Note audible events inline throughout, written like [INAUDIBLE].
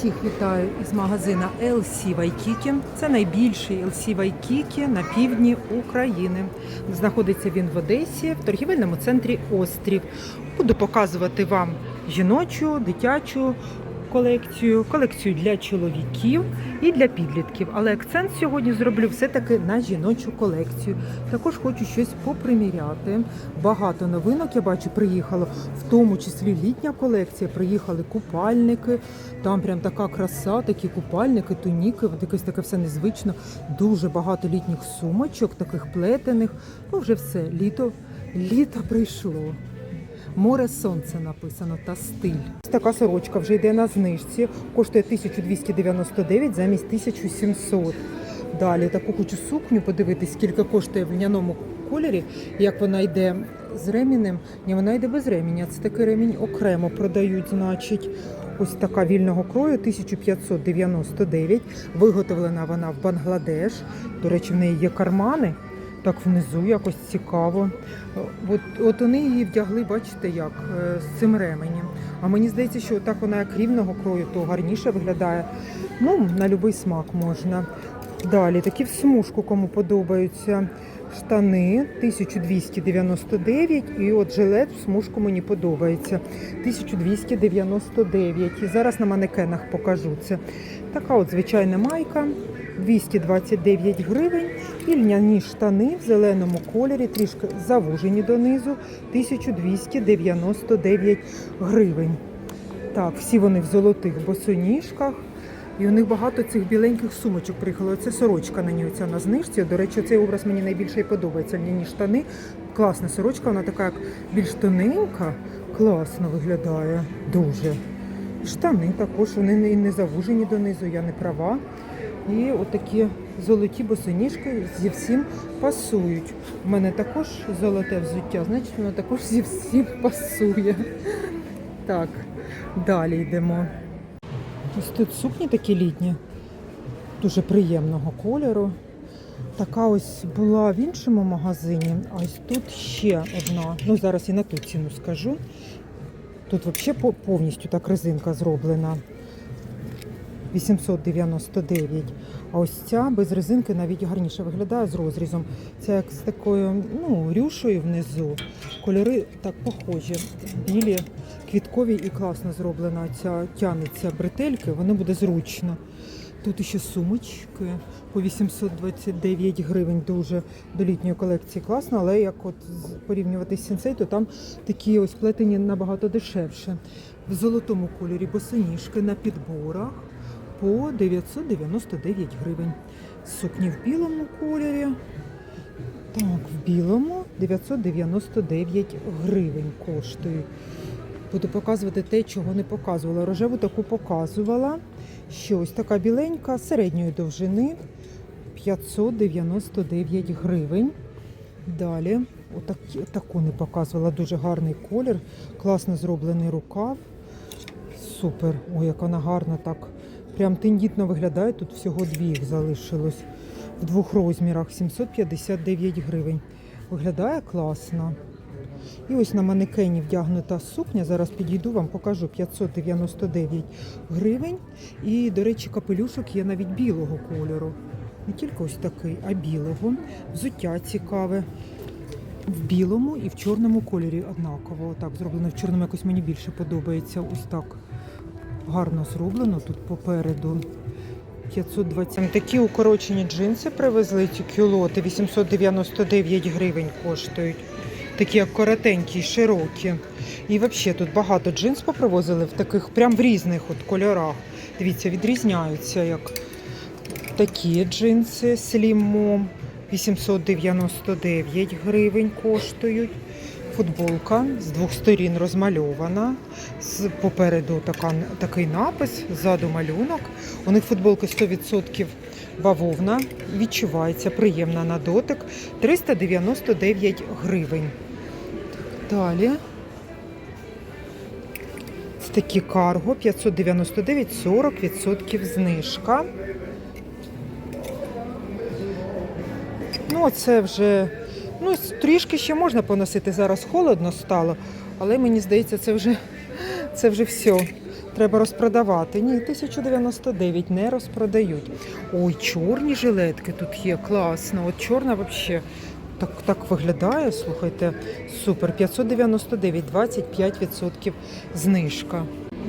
Всіх вітаю із магазина LC Вайкікі. Це найбільший LC Вайкікі на півдні України. Знаходиться він в Одесі, в торгівельному центрі Острів. Буду показувати вам жіночу, дитячу колекцію, колекцію для чоловіків і для підлітків. Але акцент сьогодні зроблю все-таки на жіночу колекцію. Також хочу щось поприміряти. Багато новинок я бачу, приїхало, в тому числі літня колекція. Приїхали купальники. Там прям така краса, такі купальники, туніки, якесь таке все незвично. Дуже багато літніх сумочок, таких плетених. Ну вже все, літо, літо прийшло. Море сонце написано та стиль. Така сорочка вже йде на знижці. Коштує 1299 замість 1700. Далі таку хочу сукню подивитись, скільки коштує в льняному кольорі, як вона йде з ремінем. Ні, вона йде без ременя. Це такий ремінь окремо продають, значить. Ось така вільного крою 1599. Виготовлена вона в Бангладеш. До речі, в неї є кармани. Так внизу якось цікаво. От, от вони її вдягли, бачите, як е, з цим ременем. А мені здається, що так вона як рівного крою, то гарніше виглядає. Ну, на будь-який смак можна. Далі такі в смужку, кому подобаються штани 1299 і от жилет в смужку мені подобається 1299. І зараз на манекенах покажу це. Така от звичайна майка 229 гривень і льняні штани в зеленому кольорі, трішки завужені донизу 1299 гривень. Так, всі вони в золотих босоніжках. І у них багато цих біленьких сумочок приїхало. Це сорочка на ній оця на знижці. До речі, цей образ мені найбільше і подобається. Льняні штани. Класна сорочка, вона така як більш тоненька, класно виглядає. Дуже. Штани також, вони не завужені донизу, я не права. І отакі золоті босоніжки зі всім пасують. У мене також золоте взуття, значить воно також зі всім пасує. Так, далі йдемо. Ось тут сукні такі літні, дуже приємного кольору. Така ось була в іншому магазині, а ось тут ще одна. Ну, зараз і на ту ціну скажу. Тут взагалі повністю так резинка зроблена. 899. А ось ця без резинки навіть гарніше виглядає з розрізом. Це як з такою ну, рюшою внизу. Кольори так похожі. Білі, квіткові і класно зроблена ця тянеться бретельки, воно буде зручно. Тут ще сумочки по 829 гривень дуже до літньої колекції класно, але як от порівнювати з сенсей, то там такі ось плетені набагато дешевше. В золотому кольорі босоніжки на підборах по 999 гривень. Сукні в білому кольорі. Так, в білому 999 гривень коштують. Буду показувати те, чого не показувала. Рожеву таку показувала. Що ось така біленька середньої довжини 599 гривень. Далі, отакі, таку не показувала. Дуже гарний колір, класно зроблений рукав. Супер. Ой, як вона гарна так. Прям тендітно виглядає. Тут всього дві їх залишилось. В двох розмірах 759 гривень. Виглядає класно. І ось на манекені вдягнута сукня. Зараз підійду вам, покажу 599 гривень. І, до речі, капелюшок є навіть білого кольору. Не тільки ось такий, а білого. Взуття цікаве. В білому і в чорному кольорі однаково. Так зроблено. В чорному якось мені більше подобається. Ось так гарно зроблено тут попереду. 520. Такі укорочені джинси привезли ці кюлоти. 899 гривень коштують. Такі як коротенькі, широкі. І взагалі тут багато джинс попривозили в таких прям в різних от кольорах. Дивіться, відрізняються як такі джинси Mom 899 гривень коштують. Футболка з двох сторін розмальована. Попереду така, такий напис, ззаду малюнок. У них футболки 100% бавовна. Відчувається приємна на дотик. 399 гривень. Далі. Це такі карго 599, 40% знижка. Ну, це вже ну, трішки ще можна поносити. Зараз холодно стало, але мені здається, це вже, це вже все. Треба розпродавати. Ні, 1099 не розпродають. Ой, чорні жилетки тут є, класно. От чорна взагалі так, так виглядає, слухайте, супер. 599, 25% знижка.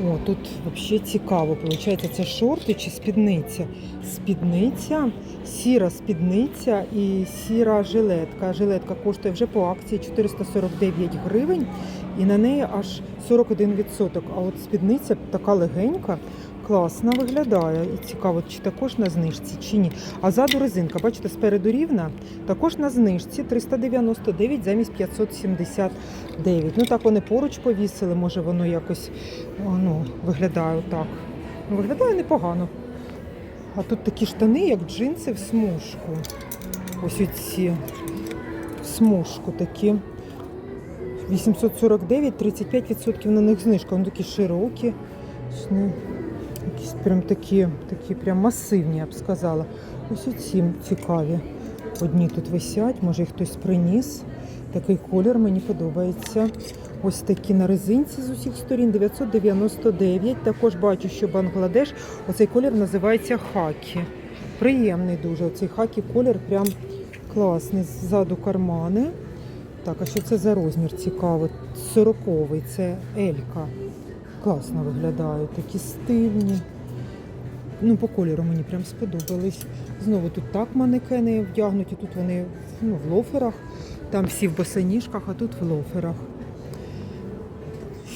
О, тут взагалі цікаво. Получається, це шорти чи спідниця? Спідниця, сіра спідниця і сіра жилетка. Жилетка коштує вже по акції 449 гривень і на неї аж 41%. А от спідниця така легенька, класно виглядає. І цікаво, чи також на знижці, чи ні. А ззаду резинка, бачите, спереду рівна, також на знижці 399 замість 579. Ну так вони поруч повісили, може воно якось ну, виглядає так. Ну, виглядає непогано. А тут такі штани, як джинси в смужку. Ось оці в смужку такі. 849, 35% на них знижка. Вони такі широкі. Якісь прям такі, такі прям масивні, я б сказала. Ось оці цікаві. Одні тут висять, може їх хтось приніс. Такий колір мені подобається. Ось такі на резинці з усіх сторін 999. Також бачу, що Бангладеш. Оцей колір називається хакі. Приємний дуже. Оцей хакі колір прям класний. Ззаду кармани. Так, а що це за розмір цікавий? Сороковий, це Елька. Класно виглядають, такі стильні. Ну, по кольору мені прям сподобались. Знову тут так манекени вдягнуті, тут вони ну, в лоферах, там всі в босоніжках, а тут в лоферах.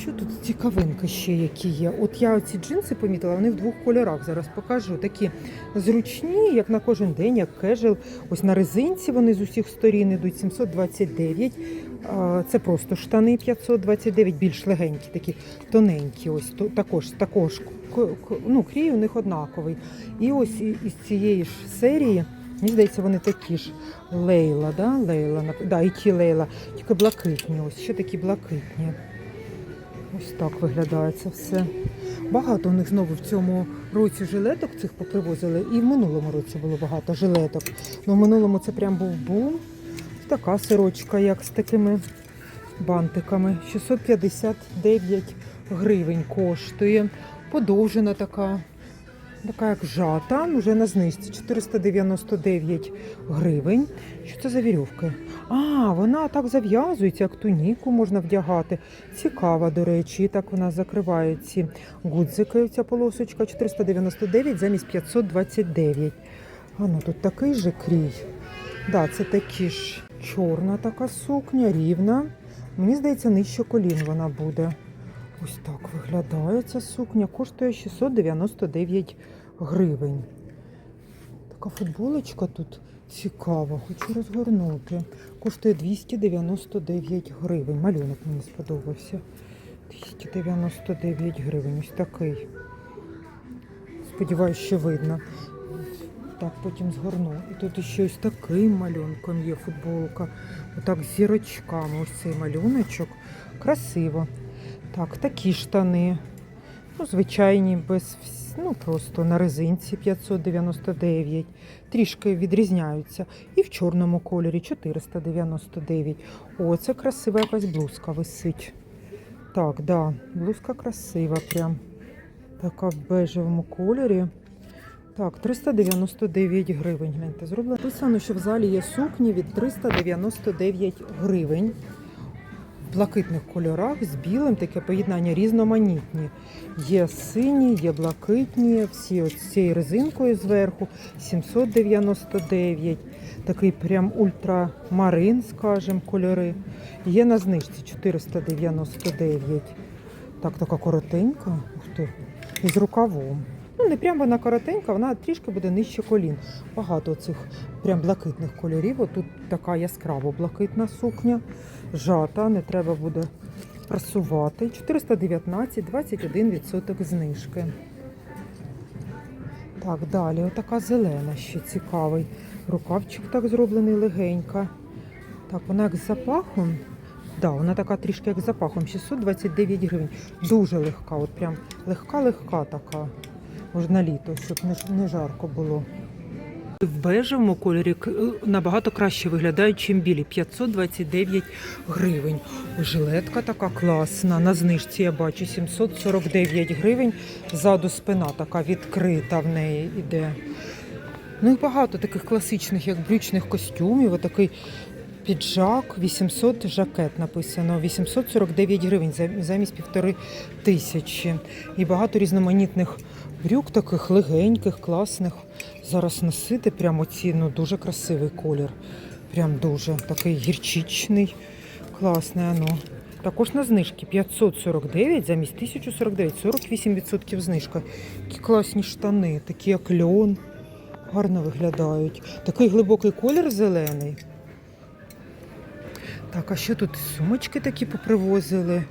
Що тут цікавинки ще які є? От я ці джинси помітила, вони в двох кольорах. Зараз покажу. Такі зручні, як на кожен день, як кежел. Ось на резинці вони з усіх сторін йдуть 729. Це просто штани 529, більш легенькі, такі тоненькі. Ось також також ну, крій у них однаковий. І ось із цієї ж серії. Мені здається, вони такі ж Лейла, да? Лейла, да, і ті Лейла, тільки блакитні. Ось ще такі блакитні. Ось так виглядає це все. Багато у них знову в цьому році жилеток цих попривозили. І в минулому році було багато жилеток. Ну, в минулому це прям був бум. Така сирочка, як з такими бантиками. 659 гривень коштує. Подовжена така. Така як жата, вже на знижці 499 гривень. Що це за вірьовки? А, вона так зав'язується, як туніку можна вдягати. Цікава, до речі, так вона закриває ці гудзики, ця полосочка 499 замість 529. А ну тут такий же крій. Да, це такі ж чорна така сукня, рівна. Мені здається, нижче колін вона буде. Ось так виглядає ця сукня. Коштує 699 гривень. Така футболочка тут цікава, хочу розгорнути. Коштує 299 гривень. Малюнок мені сподобався. 299 гривень. Ось такий. Сподіваюсь, що видно. Так, потім згорну. І тут ще ось таким малюнком є футболка. Отак з зірочками. Ось цей малюночок. Красиво. Так, такі штани. Ну, звичайні, без вс- ну, просто на резинці 599. Трішки відрізняються. І в чорному кольорі 499. О, це красива якась блузка висить. Так, да, блузка красива прям. Така в бежевому кольорі. Так, 399 гривень. Гляньте, зроблено. Написано, що в залі є сукні від 399 гривень. В блакитних кольорах з білим таке поєднання різноманітні. Є сині, є блакитні, всі з цією резинкою зверху 799. Такий прям ультрамарин, скажімо, кольори. Є на знижці 499. Так, така коротенька. Ух ти. І з рукавом. Ну, не прям вона коротенька, вона трішки буде нижче колін. Багато цих прям блакитних кольорів. Отут така яскраво блакитна сукня. Жата, не треба буде прасувати. 419, 21% знижки. Так, далі, отака зелена ще цікавий. Рукавчик так зроблений легенька. Так, вона як з запахом. Да, вона така трішки як з запахом. 629 гривень. Дуже легка, от прям легка-легка така. Може на літо, щоб не, жарко було. В бежевому кольорі набагато краще виглядають, чим білі. 529 гривень. Жилетка така класна. На знижці я бачу 749 гривень. Ззаду спина така відкрита в неї іде. Ну і багато таких класичних, як брючних костюмів. Отакий піджак, 800 жакет написано, 849 гривень замість півтори тисячі. І багато різноманітних брюк, таких легеньких, класних. Зараз носити прямо ці, ну дуже красивий колір. Прям дуже такий гірчичний, класний. Ану. Також на знижки 549 замість 1049, 48% знижка. Такі класні штани, такі як льон. Гарно виглядають. Такий глибокий колір зелений. Так, а ще тут сумочки такі попривозили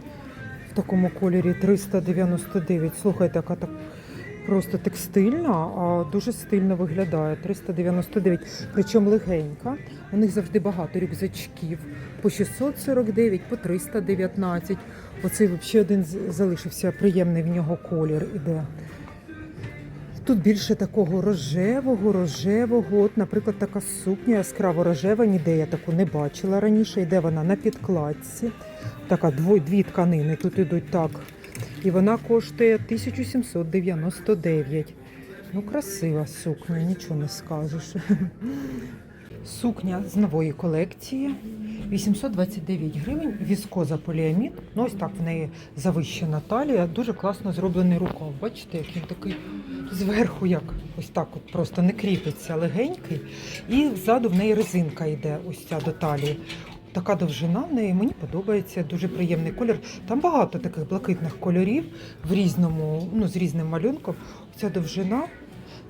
в такому кольорі 399. Слухайте, яка так просто текстильна, а дуже стильно виглядає. 399. Причому легенька. У них завжди багато рюкзачків. По 649, по 319. Оцей взагалі один залишився приємний в нього колір іде. Тут більше такого рожевого, рожевого. От, наприклад, така сукня яскраво рожева, ніде я таку не бачила раніше. Йде вона на підкладці. Така дві, дві тканини тут ідуть так. І вона коштує 1799. Ну, красива сукня, нічого не скажеш. Сукня з нової колекції. 829 гривень, віскоза поліамід. Ну, ось так в неї завищена талія. Дуже класно зроблений рукав. Бачите, як він такий зверху, як ось так от просто не кріпиться, легенький. І ззаду в неї резинка йде, ось ця до талії. Така довжина в неї мені подобається, дуже приємний колір. Там багато таких блакитних кольорів в різному, ну з різним малюнком. Ця довжина.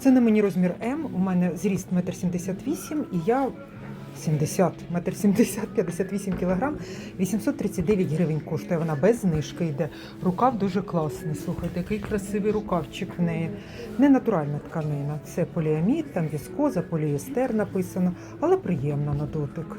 Це на мені розмір М. У мене зріст 1,78 м і я 70, метр 70, 58 кілограм, 839 гривень коштує. Вона без знижки йде. Рукав дуже класний. Слухайте, який красивий рукавчик в неї. Не натуральна тканина. Це поліамід, там віскоза, поліестер написано, але приємно на дотик.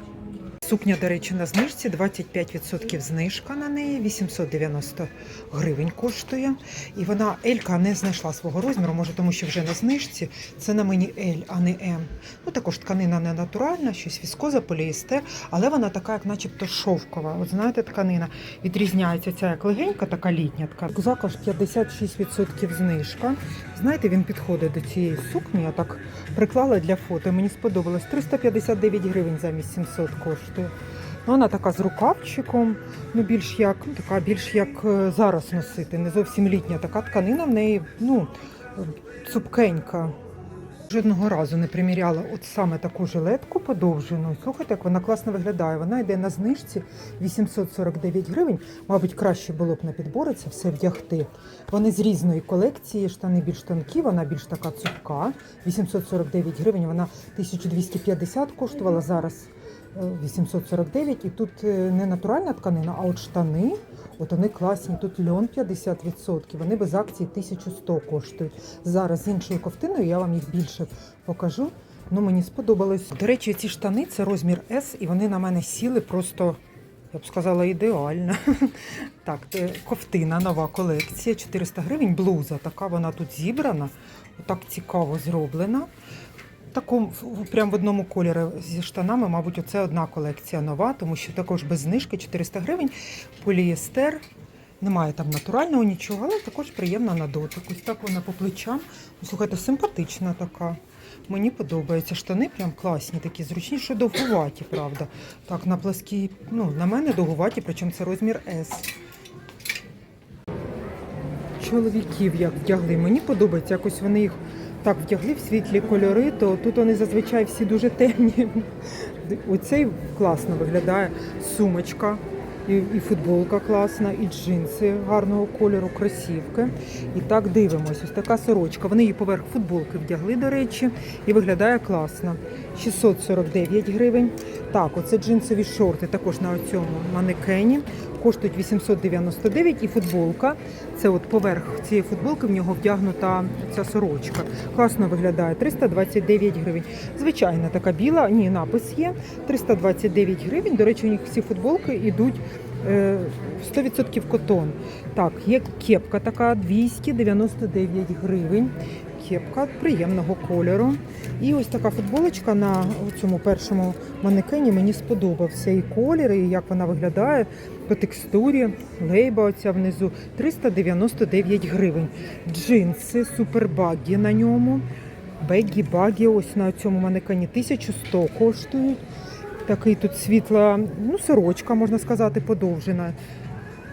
Сукня, до речі, на знижці 25% знижка на неї, 890 гривень коштує. І вона Елька не знайшла свого розміру, може, тому що вже на знижці. Це на мені L, а не М. Ну також тканина не натуральна, щось віскоза, поліестер, але вона така, як начебто шовкова. От знаєте, тканина відрізняється ця як легенька, така літня тканина. Рюкзак 56% знижка. Знаєте, він підходить до цієї сукні. Я так приклала для фото. Мені сподобалось 359 гривень замість 700 коштує. Ну, вона така з рукавчиком, ну більш як така, більш як е, зараз носити, не зовсім літня. Така тканина в неї, ну цупкенька. Жодного разу не приміряла от саме таку жилетку подовжену. Слухайте, як вона класно виглядає. Вона йде на знижці 849 гривень. Мабуть, краще було б на підбори це все вдягти. Вони з різної колекції, штани більш тонкі, вона більш така цупка. 849 гривень, вона 1250 коштувала зараз. Е, 849 і тут е, не натуральна тканина, а от штани, от вони класні. Тут льон 50%, вони без акції 1100 коштують. Зараз з іншою ковтиною я вам їх більше покажу. Ну мені сподобалось. До речі, ці штани це розмір S, і вони на мене сіли просто. Я б сказала, ідеально. [LAUGHS] Так, ковтина, нова колекція, 400 гривень, блуза. Така вона тут зібрана, так цікаво зроблена. Такому прямо в одному кольорі зі штанами, мабуть, оце одна колекція нова, тому що також без знижки 400 гривень. Поліестер. Немає там натурального нічого, але також приємна на дотик. Ось так вона по плечам. Слухайте, симпатична така. Мені подобається. Штани прям класні, такі зручні, що довгуваті, правда. Так, на пласкій, ну, на мене довгуваті, причому це розмір S. Чоловіків як вдягли. Мені подобається, якось вони їх так вдягли в світлі кольори, то тут вони зазвичай всі дуже темні. Оцей класно виглядає сумочка. І, і футболка класна, і джинси гарного кольору, кросівки. І так дивимось. Ось така сорочка. Вони її поверх футболки вдягли, до речі, і виглядає класно. 649 гривень. Так, оце джинсові шорти також на цьому манекені. Коштують 899 і футболка. Це от поверх цієї футболки в нього вдягнута ця сорочка. Класно виглядає. 329 гривень. Звичайна така біла, ні, напис є. 329 гривень. До речі, у них всі футболки йдуть е, 100% котон. Так, є кепка така 299 гривень. Кепка приємного кольору. І ось така футболочка на цьому першому манекені мені сподобався. І колір, і як вона виглядає по текстурі. Лейба оця внизу 399 гривень. Джинси супербагі на ньому. Бегі багі ось на цьому манекені 1100 коштують. Такий тут світла, ну, сорочка, можна сказати, подовжена.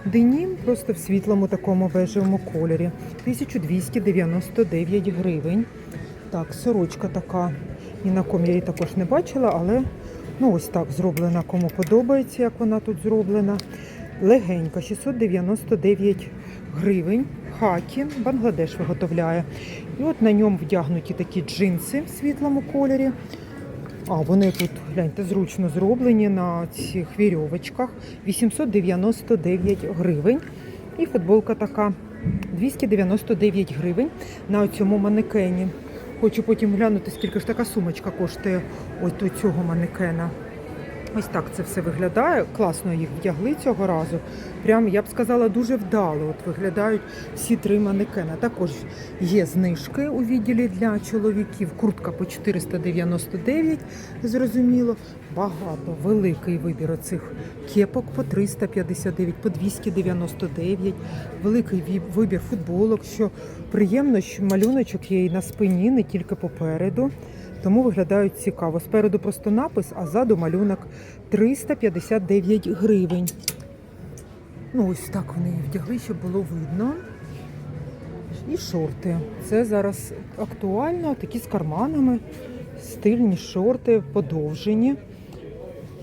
Денім просто в світлому такому бежевому кольорі. 1299 гривень. Так, сорочка така. Ні на ком я її також не бачила, але ну ось так зроблена. Кому подобається, як вона тут зроблена. Легенька, 699 гривень. Хакі, Бангладеш виготовляє. І от на ньому вдягнуті такі джинси в світлому кольорі. А, вони тут, гляньте, зручно зроблені на цих вірьовочках. 899 гривень. І футболка така 299 гривень на цьому манекені. Хочу потім глянути, скільки ж така сумочка коштує ось у цього манекена. Ось так це все виглядає. Класно їх вдягли цього разу. Прям, я б сказала, дуже вдало. От виглядають всі три манекена. Також є знижки у відділі для чоловіків. Куртка по 499, зрозуміло. Багато, великий вибір оцих кепок по 359, по 299. Великий вибір футболок, що приємно, що малюночок є і на спині, не тільки попереду. Тому виглядають цікаво. Спереду просто напис, а ззаду малюнок 359 гривень. Ну, ось так вони вдягли, щоб було видно. І шорти. Це зараз актуально, такі з карманами, стильні шорти, подовжені.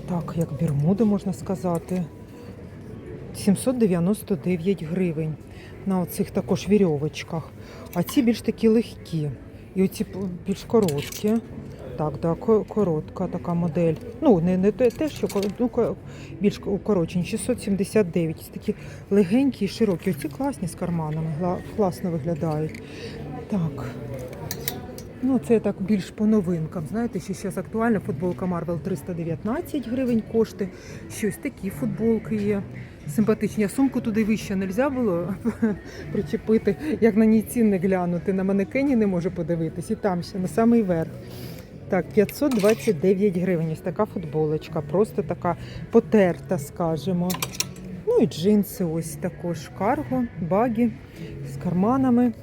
Так, як бірмуди можна сказати. 799 гривень на оцих також вірьовочках. А ці більш такі легкі. І оці більш короткі. Так, да, коротка така модель. Ну, не, не те, що ну, більш укорочені. 679. Ось такі легенькі і широкі. Оці класні з карманами, класно виглядають. Так. Ну, це так більш по новинкам. Знаєте, що зараз актуальна футболка Marvel 319 гривень коштує. Щось такі футболки є. Симпатичні. А сумку туди вище не можна було [LAUGHS] причепити, як на ній ціни глянути. На манекені не можу подивитись. І там ще на самий верх. Так, 529 гривень. Ось така футболочка. Просто така потерта, скажімо. Ну і джинси ось також карго, багі з карманами.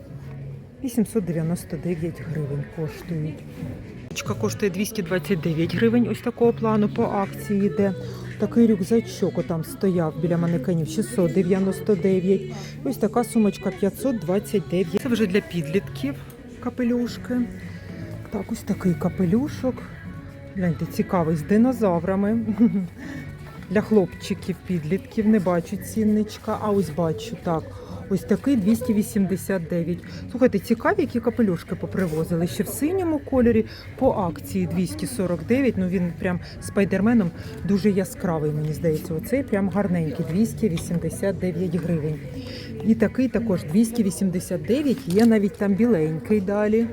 899 гривень коштують. Ручка коштує 229 гривень. Ось такого плану по акції йде. Такий рюкзачок там стояв біля манекенів 699. Ось така сумочка 529. Це вже для підлітків капелюшки. Так, ось такий капелюшок. Гляньте, цікавий з динозаврами. Для хлопчиків, підлітків не бачу цінничка, а ось бачу так. Ось такий 289. Слухайте, цікаві, які капелюшки попривозили. Ще в синьому кольорі по акції 249. Ну він прям спайдерменом дуже яскравий, мені здається. Оцей прям гарненький, 289 гривень. І такий також 289. Є навіть там біленький далі.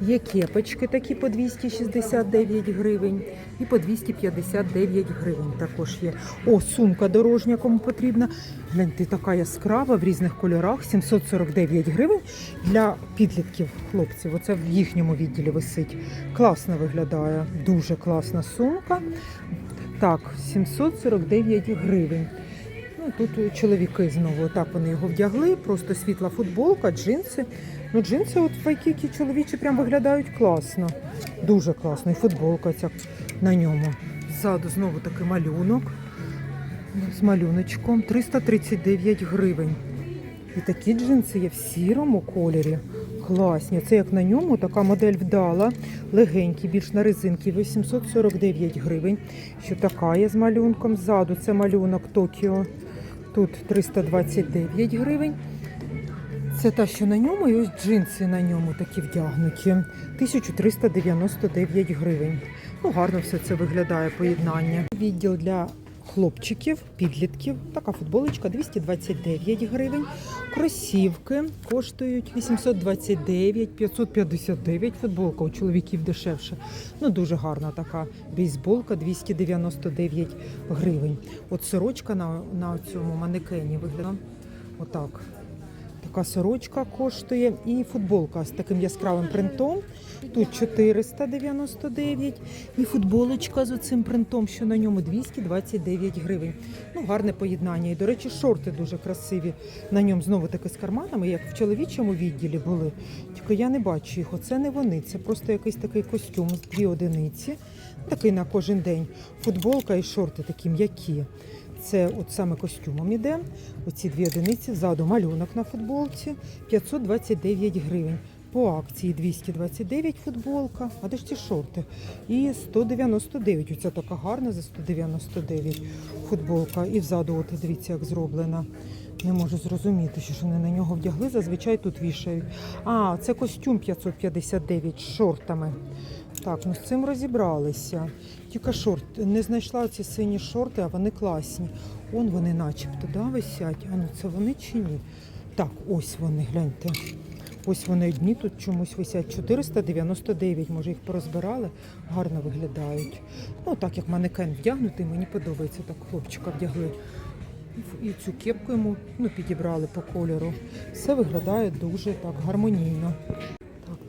Є кепочки такі по 269 гривень і по 259 гривень також є. О, сумка дорожня, кому потрібна. Гляньте, така яскрава в різних кольорах, 749 гривень для підлітків хлопців. Оце в їхньому відділі висить. Класно виглядає, дуже класна сумка. Так, 749 гривень. Тут чоловіки знову так вони його вдягли, просто світла футболка, джинси. Ну, джинси от в Вайкікі чоловічі прям виглядають класно. Дуже класно. І футболка ця на ньому. Ззаду знову такий малюнок. З малюночком 339 гривень. І такі джинси є в сірому кольорі. Класні. Це як на ньому, така модель вдала, легенькі, більш на резинки, 849 гривень. Що така є з малюнком. Ззаду це малюнок Токіо. Тут 329 гривень. Це та, що на ньому, і ось джинси на ньому такі вдягнуті. 1399 гривень. Ну, гарно все це виглядає поєднання. Відділ для хлопчиків, підлітків. Така футболочка 229 гривень. Кросівки коштують 829, 559. Футболка у чоловіків дешевше. Ну, дуже гарна така бейсболка 299 гривень. От сорочка на, на цьому манекені виглядає отак. Така сорочка коштує. І футболка з таким яскравим принтом. Тут 499. І футболочка з оцим принтом, що на ньому 229 гривень. Ну, гарне поєднання. І, до речі, шорти дуже красиві. На ньому знову таки з карманами, як в чоловічому відділі були. Тільки я не бачу їх. Оце не вони. Це просто якийсь такий костюм дві одиниці. Такий на кожен день. Футболка і шорти такі м'які. Це от саме костюмом іде. Оці дві одиниці. Ззаду малюнок на футболці 529 гривень. По акції 229 футболка, а де ж ці шорти? І 199. Оця така гарна за 199 футболка. І взаду, от дивіться, як зроблена. Не можу зрозуміти, що ж вони на нього вдягли. Зазвичай тут вішають. А, це костюм 559 з шортами. Так, ну з цим розібралися. Тільки шорт. Не знайшла ці сині шорти, а вони класні. Он вони начебто да, висять. А ну це вони чи ні? Так, ось вони, гляньте. Ось вони одні тут чомусь висять. 499, може їх порозбирали, гарно виглядають. Ну так як манекен вдягнутий, мені подобається. Так хлопчика вдягли. І цю кепку йому ну, підібрали по кольору. Все виглядає дуже так гармонійно.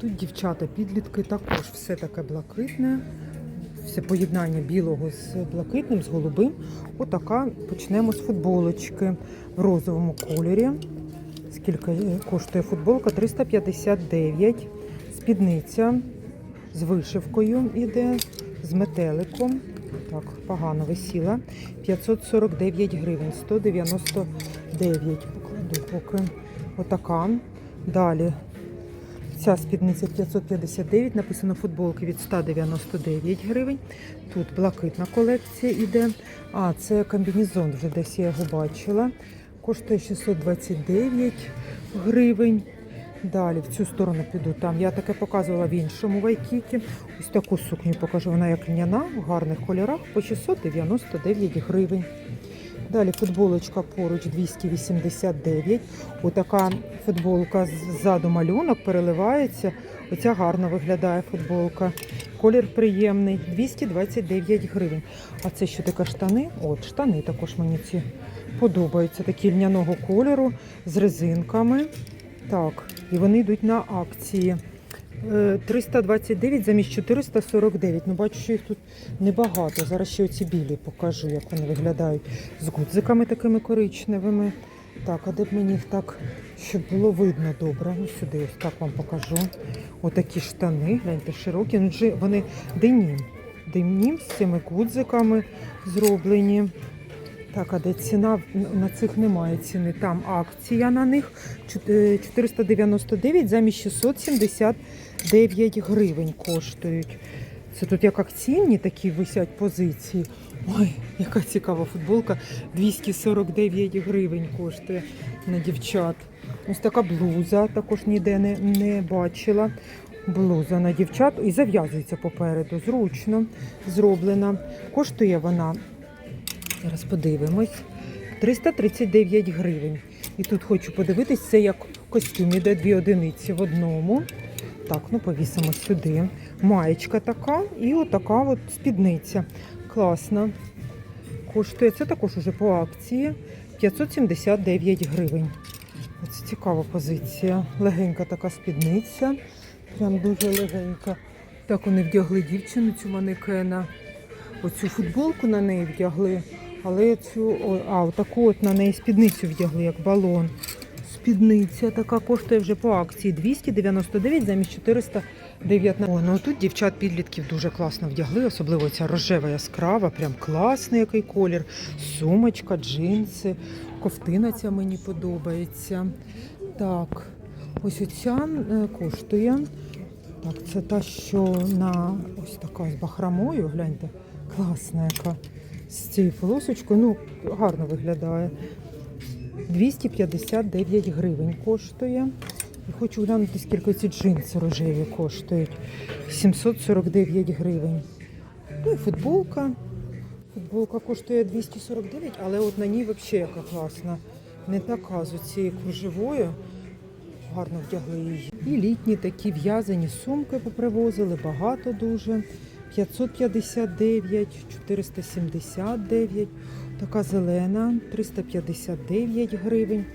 Тут дівчата, підлітки також все таке блакитне. Все поєднання білого з блакитним, з голубим. Отака почнемо з футболочки в розовому кольорі. Скільки коштує футболка? 359. Спідниця з вишивкою іде, з метеликом. Так, погано висіла. 549 гривень, 199. Покладу поки. Отака. Далі Ця спідниця 559, написано футболки від 199 гривень. Тут блакитна колекція іде. А, це комбінезон, вже десь я його бачила. Коштує 629 гривень. Далі в цю сторону піду. Там я таке показувала в іншому вайкікі. Ось таку сукню покажу. Вона як льняна, в гарних кольорах по 699 гривень. Далі футболочка поруч 289. Отака футболка ззаду малюнок переливається. Оця гарно виглядає футболка. Колір приємний 229 гривень. А це що таке штани? От штани також мені ці подобаються. Такі льняного кольору з резинками. Так, і вони йдуть на акції. Е, 329 замість 449. Ну, бачу, що їх тут небагато. Зараз ще оці білі покажу, як вони виглядають з гудзиками такими коричневими. Так, а де б мені їх так, щоб було видно добре. Ну, сюди ось так вам покажу. Отакі штани, гляньте, широкі. Ну, вони денім. Денім з цими гудзиками зроблені. Так, а де ціна? На цих немає ціни. Там акція на них Чот- е, 499 замість 679 гривень коштують. Це тут як акційні такі висять позиції. Ой, яка цікава футболка. 249 гривень коштує на дівчат. Ось така блуза, також ніде не, не бачила. Блуза на дівчат і зав'язується попереду. Зручно зроблена. Коштує вона Зараз подивимось. 339 гривень. І тут хочу подивитись, це як костюм іде дві одиниці в одному. Так, ну повісимо сюди. Маєчка така і отака от спідниця. Класна. Коштує це також уже по акції 579 гривень. Оце цікава позиція. Легенька така спідниця. Прям дуже легенька. Так вони вдягли дівчину цю манекена. Оцю футболку на неї вдягли, але цю, а, отаку от на неї спідницю вдягли, як балон. Спідниця така коштує вже по акції 299 замість 419. О, ну тут дівчат підлітків дуже класно вдягли, особливо ця рожева яскрава, прям класний який колір. Сумочка, джинси, ковтина ця мені подобається. Так, ось оця е, коштує. Так, це та, що на ось така з бахромою, гляньте, класна яка. З цією полосочкою, ну, гарно виглядає. 259 гривень коштує. Хочу глянути, скільки ці джинси рожеві коштують. 749 гривень. Ну і футболка. Футболка коштує 249, але от на ній взагалі яка класна. Не така з цією кружевою. Гарно вдягли її. І літні такі в'язані сумки попривозили, багато дуже. 559, 479, така зелена, 359 гривень.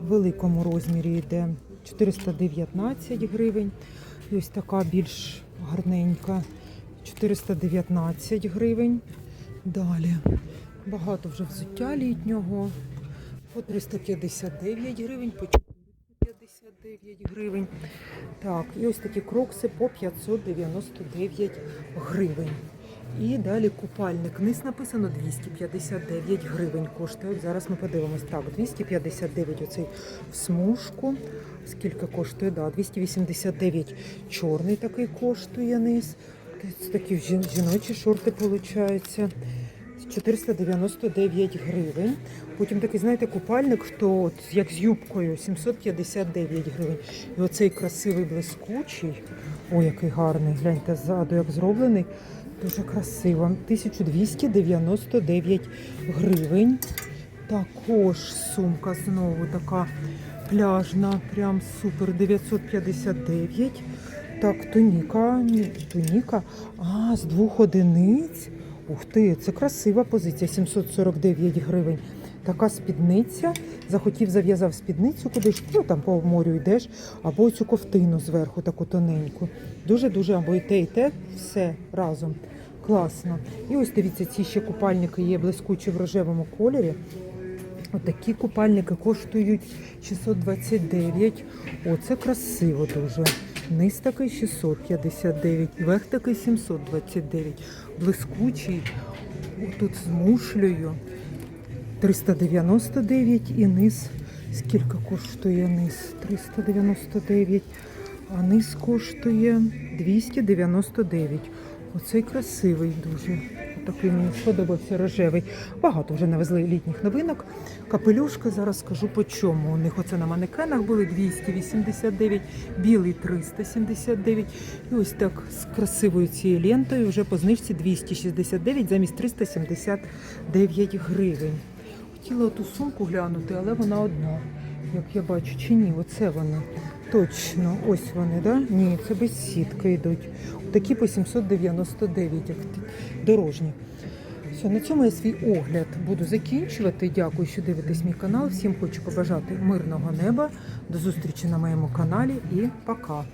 В великому розмірі йде 419 гривень. І ось така більш гарненька 419 гривень. Далі багато вже взуття літнього по 359 гривень, по 459 гривень. Так, і ось такі крокси по 599 гривень. І далі купальник. Низ написано 259 гривень коштує. От зараз ми подивимось. Так, 259 оцей в смужку. Скільки коштує? Да, 289 чорний такий коштує низ. Це такі жіночі шорти виходить. 499 гривень. Потім такий, знаєте, купальник, то от, як з юбкою, 759 гривень. І оцей красивий блискучий. Ой, який гарний. Гляньте ззаду, як зроблений. Дуже красиво. 1299 гривень. Також сумка знову така пляжна, прям супер 959. Так, туніка, туніка. А, з двох одиниць. Ух ти, це красива позиція, 749 гривень. Така спідниця. Захотів, зав'язав спідницю кудись, ну там по морю йдеш, або цю ковтину зверху, таку тоненьку. Дуже-дуже, або і те, і те, все разом. Класно. І ось дивіться, ці ще купальники є блискучі в рожевому кольорі. Отакі купальники коштують 629. О, це красиво дуже. Низ такий 659, верх такий 729. Блискучий, тут з мушлею 399 і низ. Скільки коштує низ? 399, а низ коштує 299. Оцей красивий дуже. Такий мені сподобався рожевий. Багато вже навезли літніх новинок. Капелюшки зараз скажу по чому. У них оце на манекенах були 289, білий 379. І ось так з красивою цією лентою вже по знижці 269 замість 379 гривень. Хотіла ту сумку глянути, але вона одна. Як я бачу, чи ні, оце вони. Точно, ось вони, да? Ні, це без сітки йдуть. Такі по 799, як дорожні. Все, на цьому я свій огляд буду закінчувати. Дякую, що дивитесь мій канал. Всім хочу побажати мирного неба. До зустрічі на моєму каналі і пока.